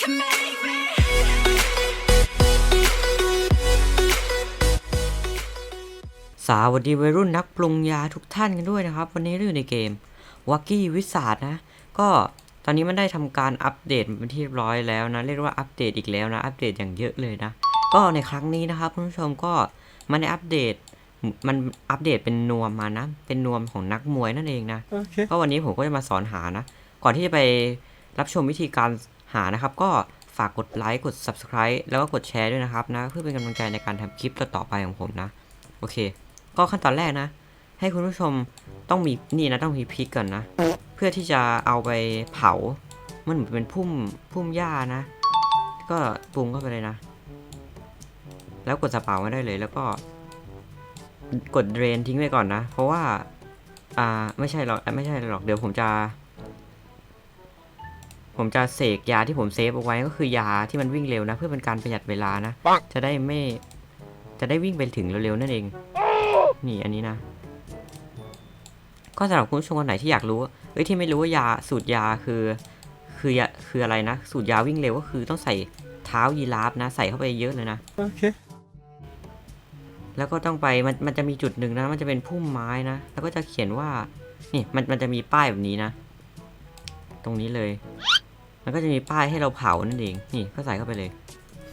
can make me. สวัสดีวัยรุ่นนักปรุงยาทุกท่านกันด้วยนะครับ วันนี้เราอยู่ในเกมวักกี้วิสาดนะ ก็ตอนนี้มันได้ทำการอัปเดตเป็นที่เรียบร้อยแล้วนะ เรียกว่าอัปเดตอีกแล้วนะ อัปเดตอย่างเยอะเลยนะ ก็ในครั้งนี้นะครับคุณผู้ชมก็มันได้อัปเดตมันอัปเดตเป็นนวมมานะ เป็นนวมของนักมวยนั่นเองนะ Okay. ก็วันนี้ผมก็จะมาสอนหานะ ก่อนที่จะไปรับชมวิธีการ หานะครับ ก็ฝากกดไลค์กด subscribe แล้วก็กดแชร์ด้วยนะครับนะ เพื่อเป็นกำลังใจในการทำคลิปต่อๆไปของผมนะ โอเค ก็ขั้นตอนแรกนะ ให้คุณผู้ชมต้องมีนี่นะต้องมีพริกก่อนนะ เพื่อที่จะเอาไปเผา มันเหมือนเป็นพุ่มพุ่มหญ้านะ ก็ปรุงเข้าไปเลยนะ แล้วกดสเปามาได้เลยแล้วก็ กดเดรนทิ้งไว้ก่อนนะ เพราะว่า อ่าไม่ใช่หรอกไม่ใช่หรอกเดี๋ยวผมจะ ผมจะเสกยาที่ผมเซฟเอาไว้ก็คือยาที่มันวิ่งเร็วนะ เพื่อเป็นการประหยัดเวลานะปังจะได้ไม่จะได้วิ่งไปถึงเร็วๆนั่นเอง นี่อันนี้นะ ก็สำหรับคุณผู้ชมคนไหนที่อยากรู้เอ้ยที่ไม่รู้ว่ายาสูตรยาคือ คือยาคืออะไรนะ สูตรยาวิ่งเร็วก็คือต้องใส่เท้ายีราฟนะ ใส่เข้าไปเยอะเลยนะ Okay. แล้วก็ต้องไปมันมันจะมีจุดหนึ่งนะ มันจะเป็นพุ่มไม้นะ แล้วก็จะเขียนว่า นี่มันมันจะมีป้ายแบบนี้นะ ตรงนี้เลย มันก็จะมีป้ายให้เราเผานั่นเอง นี่ก็ใส่เข้าไปเลย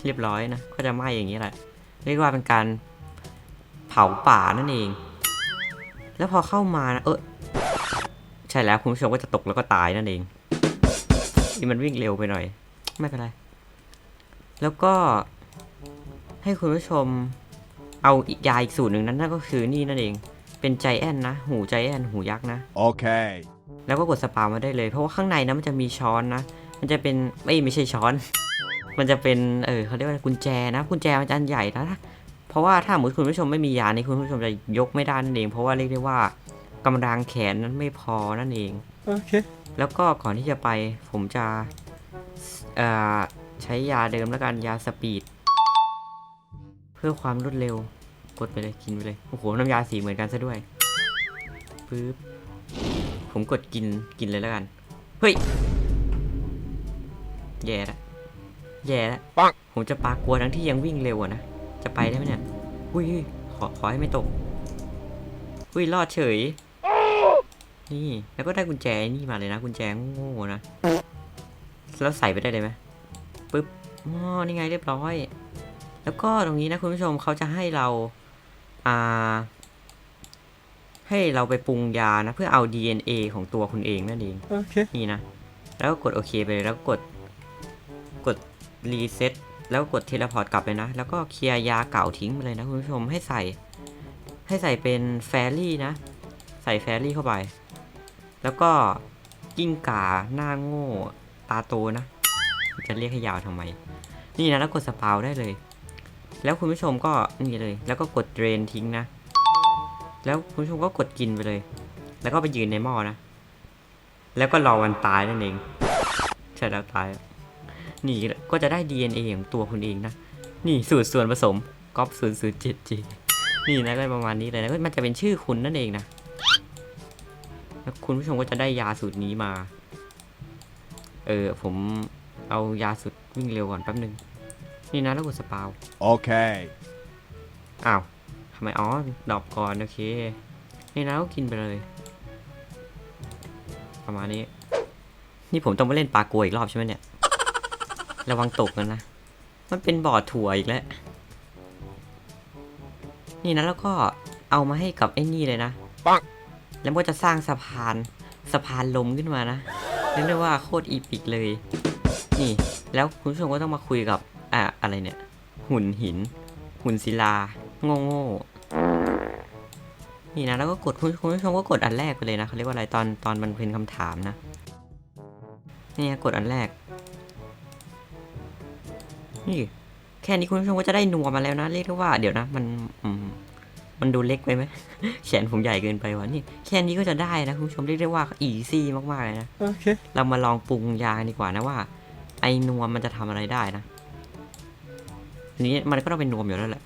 เรียบร้อยนะ ก็จะไหม้อย่างนี้แหละ เรียกว่าเป็นการเผาป่านั่นเอง แล้วพอเข้ามานะเออใช่แล้วคุณผู้ชมก็จะตกแล้วก็ตายนั่นเอง นี่มันวิ่งเร็วไปหน่อย ไม่เป็นไร แล้วก็ให้คุณผู้ชมเอาอีกยาอีกสูตรหนึ่งนั้นนั่นก็คือนี่นั่นเอง เป็นใจแอนนะ หูใจแอนหูยักษ์นะ Okay. แล้วก็กดสปามาได้เลย เพราะว่าข้างในนะมันจะมีช้อนนะ มันจะเป็นไม่ไม่ใช่ช้อน มันจะเป็นเออเขาเรียกว่ากุญแจนะกุญแจมันจะอันใหญ่นะเพราะว่าถ้าสมมติคุณผู้ชมไม่มียานี่คุณผู้ชมจะยกไม่ได้นั่นเองเพราะว่าเรียกได้ว่ากำลังแขนนั้นไม่พอนั่นเอง Okay. แล้วก็ก่อนที่จะไปผมจะเอ่อใช้ยาเดิมแล้วกันยาสปีด เพื่อความรวดเร็วกดไปเลยกินไปเลยโอ้โหน้ำยาสีเหมือนกันซะด้วยปึ๊บผมกดกินกินเลยแล้วกัน เฮ้ย แย่ละแย่ละปังผมจะปากลัวทั้งที่ยังวิ่งเร็วอะนะ จะไปได้ไหมเนี่ย อุ้ยขอขอให้ไม่ตก อุ้ยรอดเฉย นี่แล้วก็ได้กุญแจนี่มาเลยนะกุญแจโง่ๆนะ แล้วใส่ไปได้เลยไหมปึ๊บอ๋อนี่ไงเรียบร้อย แล้วก็ตรงนี้นะคุณผู้ชมเขาจะให้เราอ่าให้เราไปปรุงยานะ เพื่อเอา DNA ของตัวคุณเองนั่นเอง Okay. นี่นะ แล้วก็กดโอเคไปเลยแล้วก็กด กดรีเซ็ตแล้วกดเทเลพอร์ตกลับเลยนะ แล้วก็เคลียร์ยาเก่าทิ้งไปเลยนะคุณผู้ชมให้ใส่ ให้ใส่เป็นแฟรี่นะ ใส่แฟรี่เข้าไป แล้วก็กิ้งก่าหน้าโง่ตาโตนะ จะเรียกให้ยาวทำไม นี่นะแล้วกดสปาวได้เลย แล้วคุณผู้ชมก็นี่เลย แล้วก็กดเดรนทิ้งนะ แล้วคุณผู้ชมก็กดกินไปเลย แล้วก็ไปยืนในหม้อนะ แล้วก็รอวันตายนั่นเอง ใช่แล้วตาย นี่ก็จะได้ DNA ของตัวคุณเองนะ นี่สูตรส่วนผสมก๊อป007 G นี่นะก็ประมาณนี้เลยนะก็มันจะเป็นชื่อคุณนั่นเองนะแล้วคุณผู้ชมก็จะได้ยาสูตรนี้มา เออผมเอายาสูตรวิ่งเร็วก่อนแป๊บนึง นี่นะแล้วกดสปาว Okay. อ้าวทำไมอ๋อดรอปก่อนโอเค นี่นะก็กินไปเลย ประมาณนี้ นี่ผมต้องมาเล่นปลาโกยอีกรอบใช่ไหมเนี่ย ระวังตกกันนะ มันเป็นบ่อถั่วอีกแล้ว นี่นะแล้วก็เอามาให้กับไอ้นี่เลยนะปังแล้วมันก็จะสร้างสะพานสะพานลมขึ้นมานะเรียกได้ว่าโคตรอีปิกเลย นี่ แล้วคุณผู้ชมก็ต้องมาคุยกับ อะอะไรเนี่ย หุ่นหิน หุ่นศิลา โง่โง่นี่นะแล้วก็กดคุณคุณผู้ชมก็กดอันแรกไปเลยนะเขาเรียกว่าอะไรตอนตอนมันเป็นคำถามนะนี่กดอันแรก นี่ แค่นี้คุณผู้ชมก็จะได้นัวมาแล้วนะ เรียกได้ว่าเดี๋ยวนะ มันอืมมันดูเล็กไปไหมแขนผมใหญ่เกินไปวะนี่แค่นี้ก็จะได้นะคุณผู้ชมเรียกได้ว่าอีซี่มากๆเลยนะ Okay. เรามาลองปรุงยากันดีกว่านะว่า ไอ้นวมมันจะทำอะไรได้นะอันนี้มันก็ต้องเป็นนวมอยู่แล้วแหละ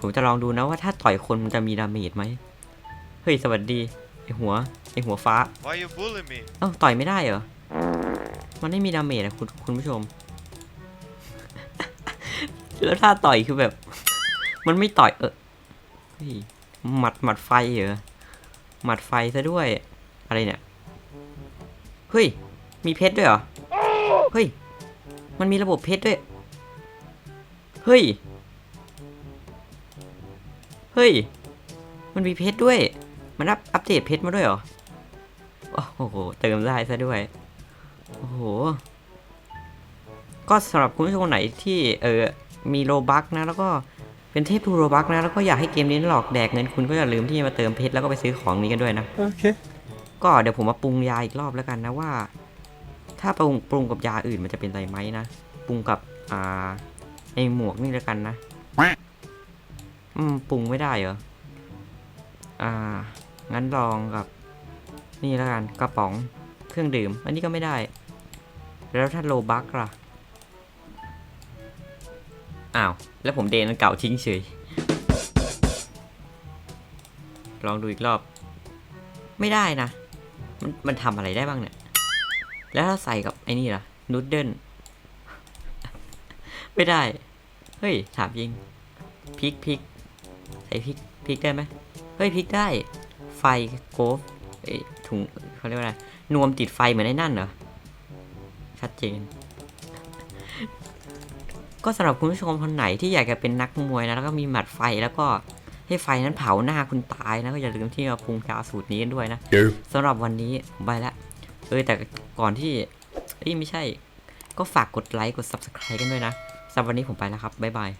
ผมจะลองดูนะว่าถ้าต่อยคนมันจะมีดาเมจไหมเฮ้ยสวัสดีไอหัวไอหัวฟ้า Why you bully me? เอ้าต่อยไม่ได้เหรอมันไม่มีดาเมจอะคุณคุณผู้ชม แล้วถ้าต่อยคือแบบ มันไม่ต่อยเออเฮ้ยหมัดหมัดไฟเหรอหมัดไฟซะด้วย อะไรเนี่ย เฮ้ย มีเพชรด้วยเหรอ เฮ้ย มันมีระบบเพชรด้วย เฮ้ย เฮ้ย มันมีเพชรด้วย มันอัปอัปเดตเพชรมาด้วยเหรอ โอ้โห เติมได้ซะด้วย โอ้โห ก็สำหรับคุณผู้ชมคนไหนที่เออ มีโลบักนะ แล้วก็เป็นเทพทูโลบักนะ แล้วก็อยากให้เกมนี้หลอกแดกเงินคุณก็อย่าลืมที่จะมาเติมเพชรแล้วก็ไปซื้อของนี้กันด้วยนะ Okay. ก็เดี๋ยวผมมาปรุงยาอีกรอบแล้วกันนะว่า ถ้าปรุงปรุงกับยาอื่นมันจะเป็นไรไหมนะปรุงกับอ่าไอหมวกนี่แล้วกันนะอืมปรุงไม่ได้เหรออ่า งั้นลองกับ นี่แล้วกันกระป๋องเครื่องดื่ม อันนี้ก็ไม่ได้ แล้วถ้าโลบักล่ะ อ้าว แล้วผมเดนันเก่าทิ้งเฉย ลองดูอีกรอบ ไม่ได้นะ มันมันทำอะไรได้บ้างเนี่ย แล้วถ้าใส่กับไอ้นี่ล่ะนูดเดิลไม่ได้ เฮ้ย ถามจริงพริกพริกใส่พริกพริกได้ไหมเฮ้ยพริกได้ ไฟโกฟเอ้ยถุงเขาเรียกว่าอะไรนวมติดไฟเหมือนไอ้นั่นเหรอชัดเจน ก็สำหรับคุณผู้ชมคนไหนที่อยากจะเป็นนักมวยนะแล้วก็มีหมัดไฟแล้วก็ให้ไฟนั้นเผาหน้าคุณตายนะก็อย่าลืมที่มาปรุงยาสูตรนี้กันด้วยนะ Go. สำหรับวันนี้ผมไปแล้วเออแต่ก่อนที่เอ้ยไม่ใช่ ก็ฝากกดไลค์กด subscribe กันด้วยนะสำหรับวันนี้ผมไปแล้วครับบ๊ายบาย